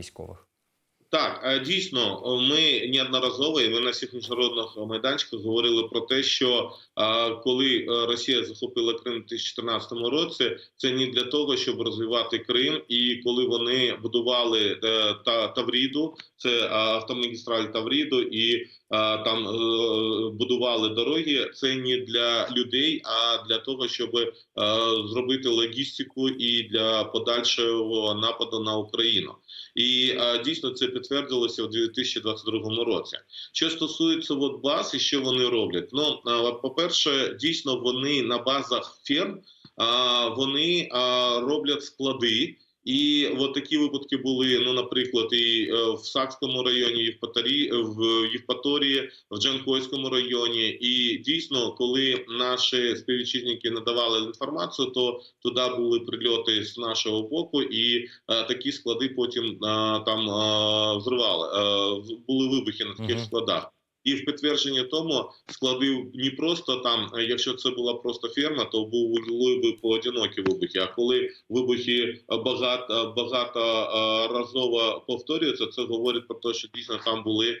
військових. Так, е, дійсно, ми неодноразово і ми на всіх міжнародних майданчиках говорили про те, що е, коли е, Росія захопила Крим у 2014 році, це не для того, щоб розвивати Крим, і коли вони будували та Тавріду, це автомагістраль Тавріду, і там е, будували дороги. Це не для людей, а для того, щоб е, зробити логістику і для подальшого нападу на Україну. І дійсно це підтвердилося у 2022 році. Що стосується от баз і що вони роблять? Ну е, по-перше, дійсно вони на базах ферм вони роблять склади. І от такі випадки були. Ну, наприклад, і е, в Сакському районі, і в Патарі, в Євпаторії, в Джанкойському районі. І дійсно, коли наші співвітчизники надавали інформацію, то туди були прильоти з нашого боку, і е, такі склади потім е, там е, взривали. Е, були вибухи на таких Мгм. складах. І в підтвердження тому склади не просто там, е, якщо це була просто ферма, то були б поодинокі вибухи. А коли вибухи багато багато е, разово повторюються, це говорить про те, що дійсно там були е,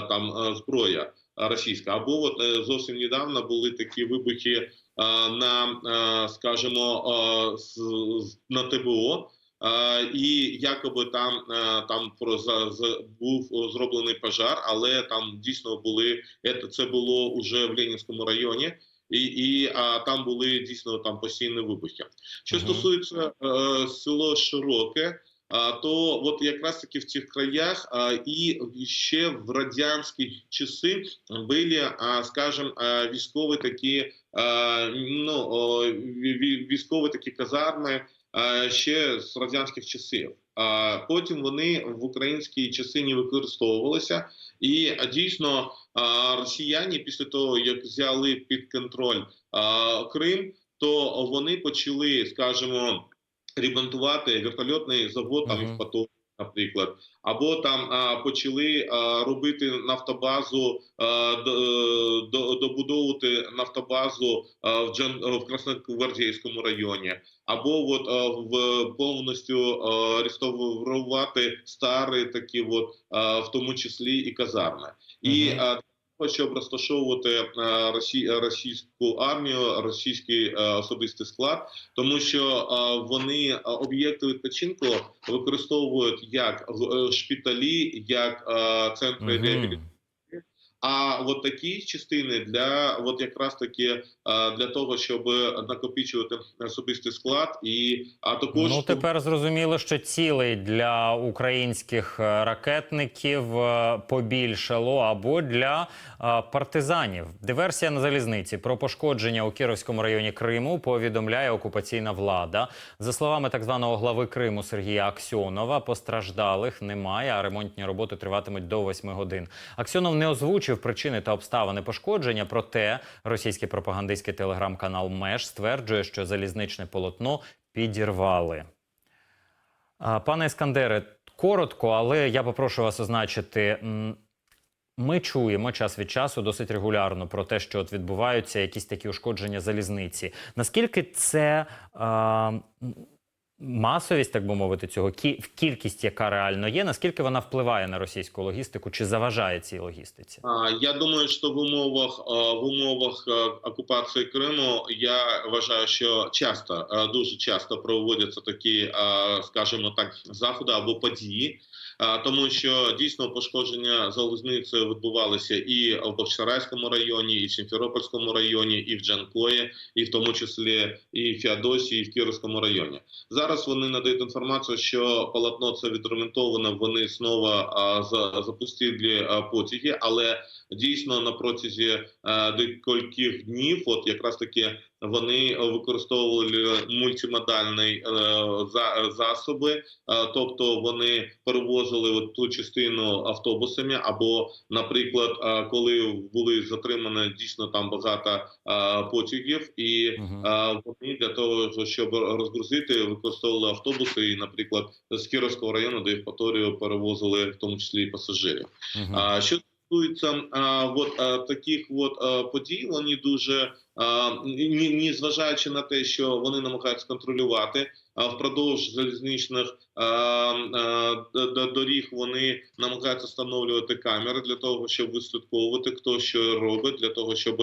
там е, зброя російська. Або от е, зовсім недавно були такі вибухи е, на, е, скажімо, е, на ТБО. Е, і якоби там е, там про був зроблений пожар, але там дійсно були це, це було уже в Ленінському районі, і, і а там були дійсно там постійні вибухи. Що Мгм. стосується е, село Широке. А то от якраз таки в цих краях а, і ще в радянські часи були, а, скажем, а, військові такі, а, ну о, ві- ві- військові такі казарми, е, ще з радянських часів. А потім вони в українські часи не використовувалися, і дійсно а, росіяни після того як взяли під контроль Крим, то вони почали, скажімо, ремонтувати вертольотний завод там Мгм. в Пату, наприклад, або там а, почали а, робити нафтобазу, а, до- до- добудовувати нафтобазу а, в Джан в Красногвардійському районі. Або от а, в повністю а, реставрувати старі такі, от а, в тому числі і казарми, і Мгм. і того, щоб розташовувати е, росі, російську армію, російський е, особистий склад, тому що е, вони об'єкти відпочинку використовують як шпиталі, як центри реабілітації. А от такі частини для от якраз таки е, для того, щоб накопичувати особистий склад, і а також Ну тепер зрозуміло, що цілей для українських е, ракетників е, побільшало або для партизанів. Диверсія на залізниці про пошкодження у Кіровському районі Криму повідомляє окупаційна влада. За словами так званого глави Криму Сергія Аксьонова, постраждалих немає, а ремонтні роботи триватимуть до 8 годин. Аксьонов не озвучив причини та обставини пошкодження. Проте російський пропагандистський телеграм-канал Меж стверджує, що залізничне полотно підірвали. Пане Іскандере, коротко, але я попрошу вас означити. Ми чуємо час від часу досить регулярно про те, що от відбуваються якісь такі ушкодження залізниці. Наскільки це масовість, так би мовити, цього кі- кількість, яка реально є, наскільки вона впливає на російську логістику чи заважає цій логістиці? Я думаю, що в умовах в умовах окупації Криму я вважаю, що часто дуже часто проводяться такі, скажімо так, заходи або події. Тому що дійсно пошкодження залізниці відбувалися і в Бахчисарайському районі, і в Сімферопольському районі, і в Джанкої, і в тому числі і в Феодосії, і в Кіровському районі. Зараз вони надають інформацію, що полотно це відремонтовано. Вони знову за, запустили потяги, але дійсно на протязі е, декількох днів, от якраз таки вони використовували мультимодальні е, за, засоби, е, тобто вони перевозили ту частину автобусами, або, наприклад, е, коли були затримані дійсно там багато е, потягів, і е, вони для того, щоб розгрузити, використовували автобуси, і, наприклад, з Кіровського району до Євпаторію перевозили в тому числі і пасажирів. Мгм. Що стосується а, от, а, таких от, а, подій, вони дуже а, ні, ні зважаючи на те, що вони намагаються контролювати впродовж залізничних доріг вони намагаються встановлювати камери для того, щоб вислідковувати, хто що робить, для того, щоб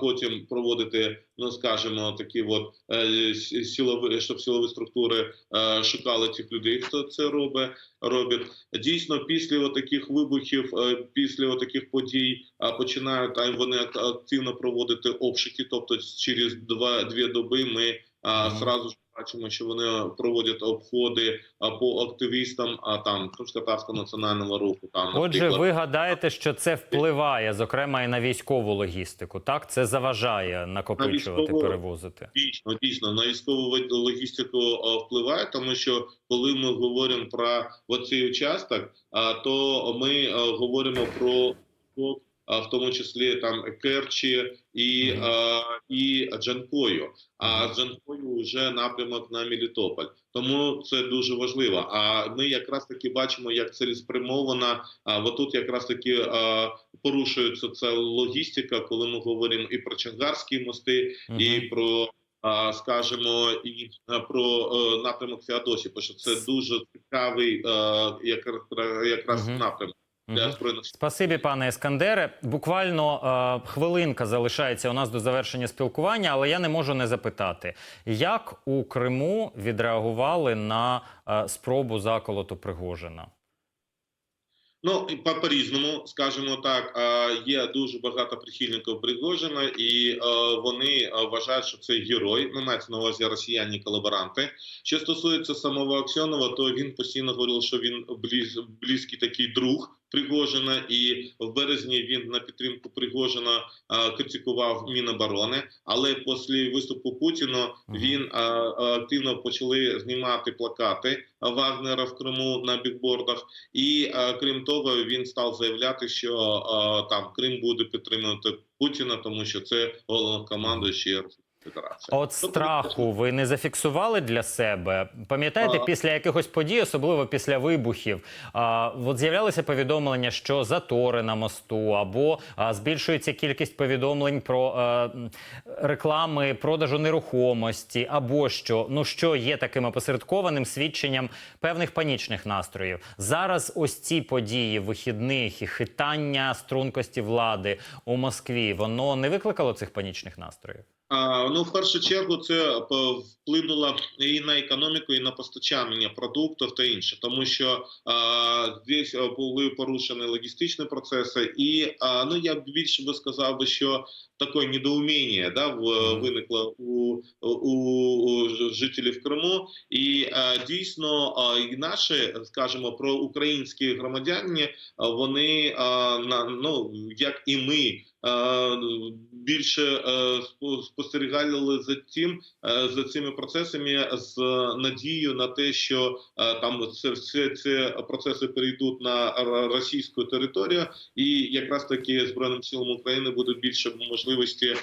потім проводити, ну скажімо, такі от е, силові, щоб силові структури е, шукали цих людей, хто це робить. Робить дійсно після таких вибухів, е, після таких подій починають а, вони ак- активно проводити обшуки. Тобто, через два дві доби ми зразу ж бачимо, що вони проводять обходи по активістам, а там Кримськотарського національного руху. Там Отже, ви гадаєте, що це впливає, зокрема, і на військову логістику. Так, це заважає накопичувати, військову- перевозити. Дійсно, дійсно на військову логістику впливає, тому що коли ми говоримо про оцей участок, а, то ми говоримо про в тому числі там Керчі і, і Джанкою. А Джанкою вже напрямок на Мелітополь. Тому це дуже важливо. А ми якраз таки бачимо, як цілеспрямовано, а отут якраз таки а, порушується ця логістика, коли ми говоримо і про Чангарські мости, і про а, скажімо, і про е, напрямок Феодосії, бо що це дуже цікавий е, якраз, Мгм. напрямок для збройних. Спасибі, пане Ескандере. Буквально е, хвилинка залишається у нас до завершення спілкування, але я не можу не запитати, як у Криму відреагували на е, спробу заколоту Пригожина? Ну по по-різному, скажімо так, е, є дуже багато прихильників Пригожина, і е, вони е, вважають, що це герой. Ну, мається на увазі росіяни колаборанти. Що стосується самого Аксьонова, то він постійно говорив, що він близ, близький такий друг Пригожина, і в березні він на підтримку Пригожина е, критикував Міноборони. Але після виступу Путіна він е, активно почали знімати плакати Вагнера в Криму на бікбордах. І е, крім того, він став заявляти, що е, там Крим буде підтримувати Путіна, тому що це головнокомандуючий Федерації. От страху ви не зафіксували для себе? Пам'ятаєте, після якихось подій, особливо після вибухів, а, от з'являлися повідомлення, що затори на мосту, або а, збільшується кількість повідомлень про а, реклами продажу нерухомості, або що ну що є таким опосередкованим свідченням певних панічних настроїв. Зараз ось ці події вихідних і хитання стрункості влади у Москві, воно не викликало цих панічних настроїв. Ну, в першу чергу, це е, вплинуло і на економіку, і на постачання продуктів та інше, тому що а, здесь е, були порушені логістичні процеси, і а, ну я б більше би сказав би, що таке недоуміння да, в, виникло у, у, у жителів Криму, і а, дійсно а, і наші, скажімо, про українські громадяни, вони а, на ну як і ми. Е, Більше е, спостерігали за тим е, за цими процесами з надією на те, що там це все ці процеси перейдуть на російську територію, і якраз таки збройним силам України буде більше можливості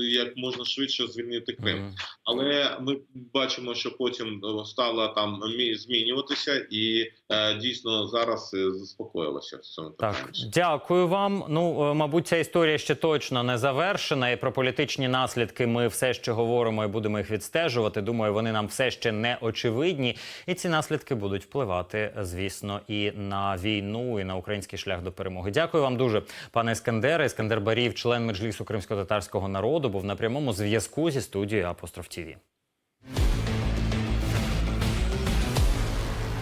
як можна швидше звільнити Крим. Але ми бачимо, що потім е, стало там мі- змінюватися, і е, дійсно зараз е, заспокоїлося в цьому Так, дякую вам. Ну, е, мабуть, ця історія ще точно не завершена. І про політичні наслідки ми все ще говоримо і будемо їх відстежувати. Думаю, вони нам все ще не очевидні. І ці наслідки будуть впливати, звісно, і на війну, і на український шлях до перемоги. Дякую вам дуже, пане Іскандере. Іскандер Барів, член меджлісу кримсько-татарського народу, був на прямому зв'язку зі студією Апостроф ТІВІ.